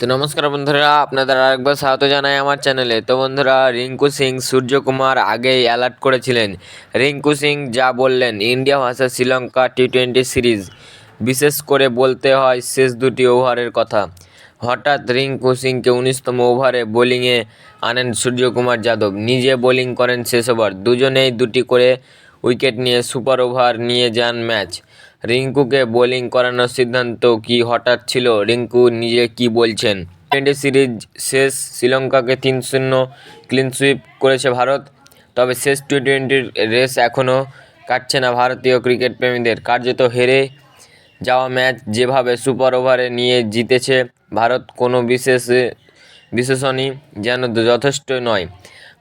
তো নমস্কার বন্ধুরা, আপনাদের আরেকবার স্বাগত জানাই আমার চ্যানেলে। তো বন্ধুরা, রিঙ্কু সিং, সূর্যকুমার আগেই অ্যালার্ট করেছিলেন। রিঙ্কু সিং যা বললেন, India versus Sri Lanka T twenty series. বিশেষ করে বলতে হয় শেষ দুটি ওভারের কথা। হঠাৎ রিঙ্কু সিংকে উনিশতম ওভারে বোলিংয়ে আনেন সূর্যকুমার যাদব। নিজে বোলিং করেন শেষ ওভার। দুজনেই দুটি করে উইকেট নিয়ে সুপার ওভার নিয়ে যান ম্যাচ। রিঙ্কুকে বোলিং করানোর সিদ্ধান্ত কি হঠাৎ ছিল? রিঙ্কু নিজে কি বলছেন? টোয়েন্টি সিরিজ শেষ, শ্রীলঙ্কাকে তিন শূন্য ক্লিন সুইপ করেছে ভারত। তবে শেষ টি টোয়েন্টির রেস এখনও কাটছে না ভারতীয় ক্রিকেট প্রেমীদের। কার্যত হেরে যাওয়া ম্যাচ যেভাবে সুপার ওভারে নিয়ে জিতেছে ভারত, কোনো বিশেষ বিশেষণই যেন যথেষ্ট নয়।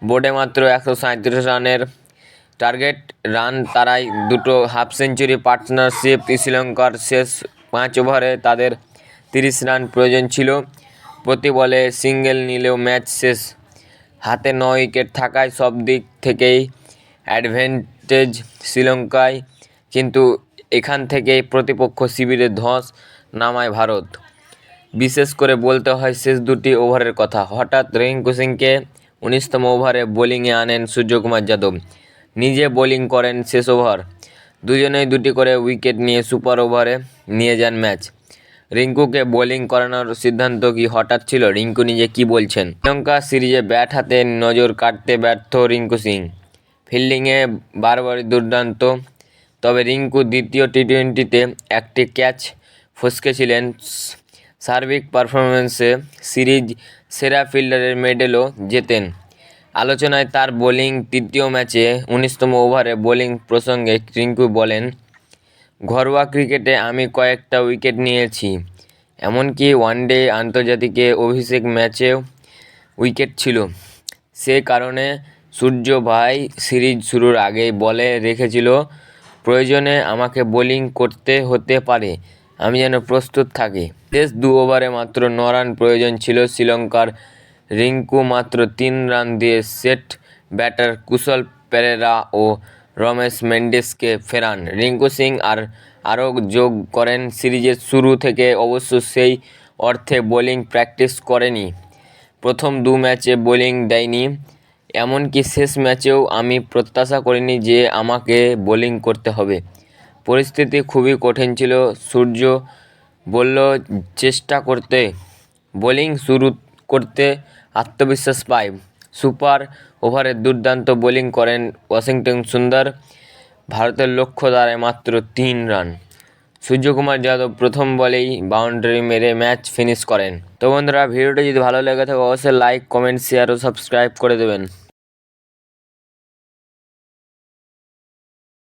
বোর্ডে মাত্র একশো সাঁত্রিশ রানের টার্গেট রান তারাই দুটো হাফ সেঞ্চুরি পার্টনারশিপ শ্রীলঙ্কার শেষ পাঁচ ওভারে তাদের তিরিশ রান প্রয়োজন ছিল। প্রতি বলে সিঙ্গেল নিলেও ম্যাচ শেষ। হাতে ন উইকেট থাকায় সব দিক থেকেই অ্যাডভান্টেজ শ্রীলঙ্কায়, কিন্তু এখান থেকেই প্রতিপক্ষ শিবিরে ধস নামায় ভারত। বিশেষ করে বলতে হয় শেষ দুটি ওভারের কথা। হঠাৎ রিঙ্কু সিংকে উনিশতম ওভারে বোলিংয়ে আনেন সূর্যকুমার যাদব। নিজে বোলিং করেন শেষ ওভার। দুজনেই দুটি করে উইকেট নিয়ে সুপার ওভারে নিয়ে যান ম্যাচ। রিঙ্কুকে বোলিং করানোর সিদ্ধান্ত কি হঠাৎ ছিল? রিঙ্কু নিজে কি বলছেন? শ্রীলঙ্কা সিরিজে ব্যাট হাতে নজর কাটতে ব্যর্থ রিঙ্কু সিং। ফিল্ডিংয়ে বারবারই দুর্দান্ত। তবে রিঙ্কু দ্বিতীয় টি টোয়েন্টিতে একটি ক্যাচ ফসকেছিলেন। সার্বিক পারফরমেন্সে সিরিজ সেরা ফিল্ডারের মেডেলও জেতেন। আলোচনায় তার বোলিং তৃতীয় ম্যাচে উনিশতম ওভারে বোলিং প্রসঙ্গে রিঙ্কু বলেন, ঘরোয়া ক্রিকেটে আমি কয়েকটা উইকেট নিয়েছি। এমনকি ওয়ানডে আন্তর্জাতিকে অভিষেক ম্যাচেও উইকেট ছিল। সে কারণে সূর্য ভাই সিরিজ শুরুর আগেই বলে রেখেছিল, প্রয়োজনে আমাকে বোলিং করতে হতে পারে। আমি যেন প্রস্তুত থাকি। শেষ দু ওভারে মাত্র ন রান প্রয়োজন ছিল শ্রীলঙ্কার রিঙ্কু মাত্র তিন রান দিয়ে সেট ব্যাটার কুশল পেরেরা ও রমেশ মেন্ডিসকে ফেরান। রিঙ্কু সিং আর আরও যোগ করেন সিরিজের শুরু থেকে, অবশ্য সেই অর্থে বোলিং প্র্যাকটিস করেনি। প্রথম দু ম্যাচে বোলিং দেয়নি, এমনকি শেষ ম্যাচেও আমি প্রত্যাশা করিনি যে আমাকে বোলিং করতে হবে। পরিস্থিতি খুবই কঠিন ছিল, সূর্য বলল, চেষ্টা করতে। বোলিং শুরু করতে আত্মবিশ্বাস পায়। সুপার ওভারে দুর্দান্ত বোলিং করেন ওয়াশিংটন সুন্দর। ভারতের লক্ষ্য দাঁড়ায় মাত্র তিন রান। সূর্যকুমার যাদব প্রথম বলেই বাউন্ডারি মেরে ম্যাচ ফিনিশ করেন। তো বন্ধুরা, ভিডিওটি যদি ভালো লেগে থাকে, অবশ্যই লাইক কমেন্ট শেয়ার ও সাবস্ক্রাইব করে দেবেন।